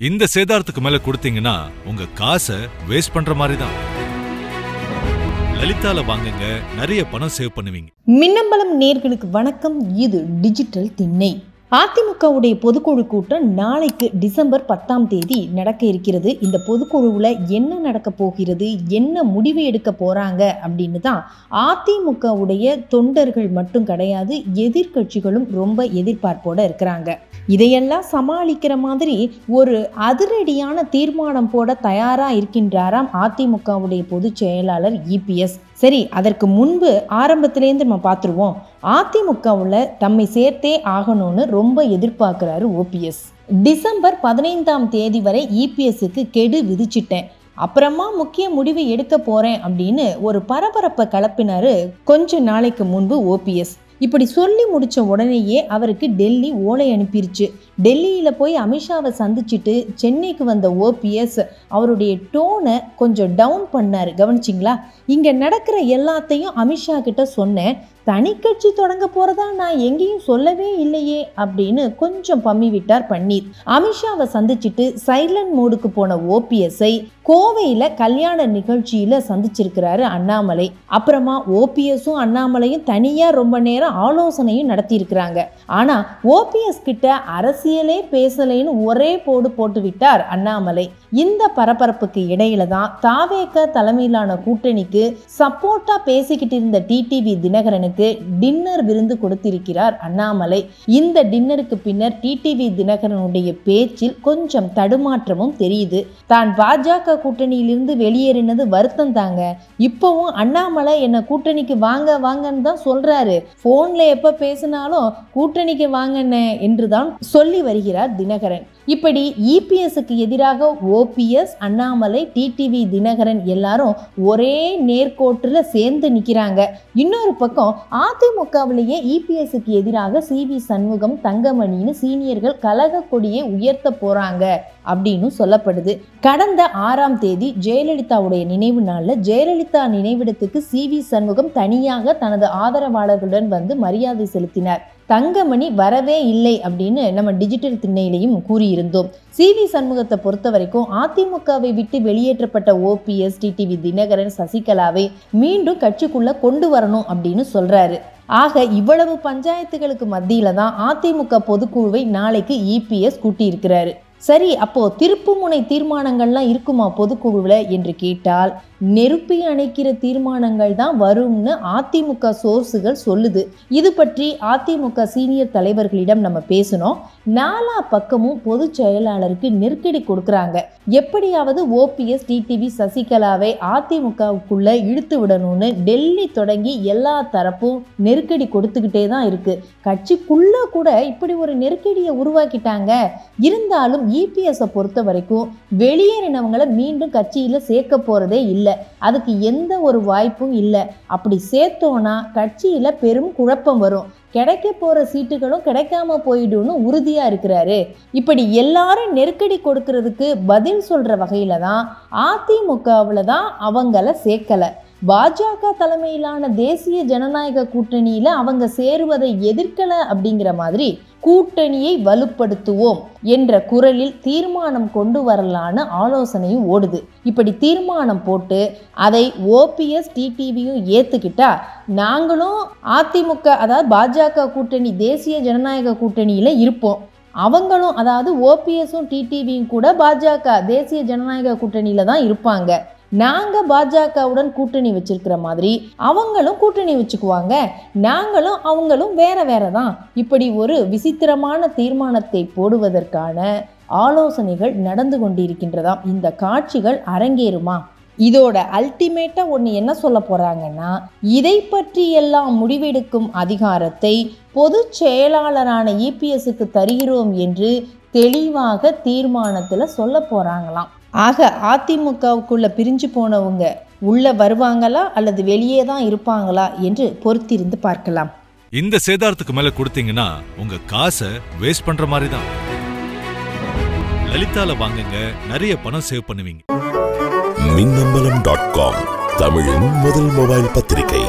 இந்த சேதாரத்துக்கு மேல கொடுத்தீங்கன்னா உங்க காசை வேஸ்ட் பண்ற மாதிரி தான் லலிதால வாங்குங்க நிறைய பணம் சேவ் பண்ணுவீங்க. மின்னம்பலம் நேர்களுக்கு வணக்கம். இது டிஜிட்டல் திண்ணை. அதிமுகவுடைய பொதுக்குழு கூட்டம் நாளைக்கு டிசம்பர் பத்தாம் தேதி நடக்க இருக்கிறது. இந்த பொதுக்குழுவில் என்ன நடக்க போகிறது? என்ன முடிவு எடுக்க போகிறாங்க அப்படின்னு தான் அதிமுகவுடைய தொண்டர்கள் மட்டும் கிடையாது எதிர்க்கட்சிகளும் ரொம்ப எதிர்பார்ப்போடு இருக்கிறாங்க. இதையெல்லாம் சமாளிக்கிற மாதிரி ஒரு அதிரடியான தீர்மானம் போட தயாராக இருக்கின்றாராம் அதிமுகவுடைய பொதுச் செயலாளர் இபிஎஸ் சரி அதற்கு முன்பு ஆரம்பத்திலேருந்து நம்ம பார்த்துருவோம். அதிமுகவில் தம்மை சேர்த்தே ஆகணும்னு ரொம்ப எதிர்பார்க்குறாரு ஓபிஎஸ் டிசம்பர் பதினைந்தாம் தேதி வரை இபிஎஸ்க்கு கெடு விதிச்சிட்டேன். அப்புறமா முக்கிய முடிவு எடுக்க போகிறேன் அப்படின்னு ஒரு பரபரப்பை கலப்பினார் கொஞ்ச நாளைக்கு முன்பு ஓபிஎஸ் இப்படி சொல்லி முடிச்ச உடனேயே அவருக்கு டெல்லி ஓலை அனுப்பிருச்சு. டெல்லியில் போய் அமித்ஷாவை சந்திச்சுட்டு சென்னைக்கு வந்த ஓபிஎஸ் அவருடைய டோனை கொஞ்சம் டவுன் பண்ணார். கவனிச்சிங்களா? இங்கே நடக்கிற எல்லாத்தையும் அமித்ஷா கிட்ட சொன்னேன். தனி கட்சி தொடங்க போறதா நான் எங்கேயும் சொல்லவே இல்லையே அப்படின்னு கொஞ்சம் பம்மி விட்டார் பன்னீர். அமித்ஷாவை சந்திச்சுட்டு சைலண்ட் மோடுக்கு போன ஓபிஎஸ்ஐ கோவையில கல்யாண நிகழ்ச்சியில சந்திச்சிருக்கிறாரு அண்ணாமலை. அப்புறமா ஓபிஎஸும் அண்ணாமலையும் தனியா ரொம்ப நேரம் ஆலோசனையும் நடத்தியிருக்கிறாங்க. ஆனா ஓபிஎஸ் கிட்ட அரசியலே பேசலைன்னு ஒரே போடு போட்டு விட்டார் அண்ணாமலை. இந்த பரபரப்புக்கு இடையில தான் தாவேக தலைமையிலான கூட்டணிக்கு சப்போர்ட்டா பேசிக்கிட்டு இருந்த டிடிவி தினகரனுக்கு டின்னர் விருந்து கொடுத்திருக்கிறார் அண்ணாமலை. இந்த டின்னருக்கு பின்னர் டிடிவி தினகரனுடைய பேச்சில் கொஞ்சம் தடுமாற்றமும் தெரியுது. தான் பாஜக கூட்டணியிலிருந்து வெளியேறினது வருத்தம் தாங்க. இப்போவும் அண்ணாமலை என்ன கூட்டணிக்கு வாங்க வாங்கன்னு தான் சொல்றாரு. போன்ல எப்ப பேசினாலும் கூட்டணிக்கு வாங்கண்ணே என்றுதான் சொல்லி வருகிறார் தினகரன். இப்படி இபிஎஸ்க்கு எதிராக ஓபிஎஸ் அண்ணாமலை டிடிவி தினகரன் எல்லாரும் ஒரே நேர்கோட்டில் சேர்ந்து நிற்கிறாங்க இன்னொரு பக்கம் அதிமுகவிலேயே இபிஎஸ்க்கு எதிராக சி வி சண்முகம் தங்கமணின்னு சீனியர்கள் கலக கொடியை உயர்த்த போகிறாங்க அப்படின்னு சொல்லப்படுது. கடந்த ஆறாம் தேதி ஜெயலலிதாவுடைய நினைவு நாளில் ஜெயலலிதா நினைவிடத்துக்கு சி வி சண்முகம் தனியாக தனது ஆதரவாளர்களுடன் வந்து மரியாதை செலுத்தினார். தங்கமணி வரவே இல்லை அப்படின்னு நம்ம டிஜிட்டல் திண்ணையிலையும் கூறியிருந்தோம். சி வி சண்முகத்தை பொறுத்த வரைக்கும் அதிமுகவை விட்டு வெளியேற்றப்பட்ட ஓபிஎஸ் டிடிவி தினகரன் சசிகலாவை மீண்டும் கட்சிக்குள்ள கொண்டு வரணும் அப்படின்னு சொல்றாரு. ஆக இவ்வளவு பஞ்சாயத்துகளுக்கு மத்தியில தான் அதிமுக பொதுக்குழுவை நாளைக்கு இபிஎஸ் கூட்டியிருக்கிறாரு. சரி அப்போ திருப்புமுனை தீர்மானங்கள்லாம் இருக்குமா பொதுக்குழுவில்? என்று கேட்டால் நெருப்பி அணைக்கிற தீர்மானங்கள் தான் வரும்னு அதிமுக சோர்ஸுகள் சொல்லுது. இது பற்றி அதிமுக சீனியர் தலைவர்களிடம் நம்ம பேசணும் நாலா பக்கமும் பொதுச் செயலாளருக்கு நெருக்கடி கொடுக்குறாங்க. எப்படியாவது ஓபிஎஸ் டிடிவி சசிகலாவை அதிமுகவுக்குள்ள இழுத்து விடணும்னு டெல்லி தொடங்கி எல்லா தரப்பும் நெருக்கடி கொடுத்துக்கிட்டே தான் இருக்கு. கட்சிக்குள்ள கூட இப்படி ஒரு நெருக்கடியை உருவாக்கிட்டாங்க. இருந்தாலும் இபிஎஸ்ஸை பொறுத்த வரைக்கும் வெளியேறினவங்களை மீண்டும் கட்சியில் சேர்க்க போகிறதே இல்லை. இல்லை. அதுக்கு எந்த ஒரு வாய்ப்பும் இல்லை. அப்படி சேர்த்தோன்னா கட்சியில் பெரும் குழப்பம் வரும். கிடைக்க போகிற சீட்டுகளும் கிடைக்காம போயிடும்னு உறுதியாக இருக்கிறாரு. இப்படி எல்லாரும் நெருக்கடி கொடுக்கறதுக்கு பதில் சொல்கிற வகையில் தான் அதிமுகவில் தான் அவங்கள சேர்க்கலை. பாஜக தலைமையிலான தேசிய ஜனநாயக கூட்டணியில அவங்க சேருவதை எதிர்க்கல அப்படிங்கிற மாதிரி கூட்டணியை வலுப்படுத்துவோம் என்ற குரலில் தீர்மானம் கொண்டு வரலான்னு ஆலோசனையும் ஓடுது. இப்படி தீர்மானம் போட்டு அதை ஓபிஎஸ் டிடிவியும் ஏத்துக்கிட்டா நாங்களும் அதிமுக அதாவது பாஜக கூட்டணி தேசிய ஜனநாயக கூட்டணியில இருப்போம். அவங்களும் அதாவது ஓபிஎஸும் டிடிவியும் கூட பாஜக தேசிய ஜனநாயக கூட்டணியில தான் இருப்பாங்க. நாங்க பாஜகவுடன் கூட்டணி வச்சிருக்கிற மாதிரி அவங்களும் கூட்டணி வச்சுக்குவாங்க. நாங்களும் அவங்களும் வேற வேற தான் இப்படி ஒரு விசித்திரமான தீர்மானத்தை போடுவதற்கான ஆலோசனைகள் நடந்து கொண்டிருக்கின்றதாம். இந்த காட்சிகள் அரங்கேறுமா? இதோட அல்டிமேட்டா ஒன்று என்ன சொல்ல போறாங்கன்னா இதை பற்றி எல்லாம் முடிவெடுக்கும் அதிகாரத்தை பொது செயலாளரான இபிஎஸ்க்கு தருகிறோம் என்று தெளிவாக தீர்மானத்தில் சொல்ல போறாங்களாம். ஆக அதிமுகவுக்குள்ள பிரிஞ்சு போனவங்க உள்ள வருவாங்களா அல்லது வெளியே தான் இருப்பாங்களா என்று பொறுத்திருந்து பார்க்கலாம். இந்த சேதாரத்துக்கு மேல கொடுத்தீங்கன்னா உங்க காசை வேஸ்ட் பண்ற மாதிரி தான் லலிதால வாங்குங்க நிறைய பணம் சேவ் பண்ணுவீங்க. மின்னம்பலம் டாட் காம் தமிழின் முதல் மொபைல் பத்திரிகை.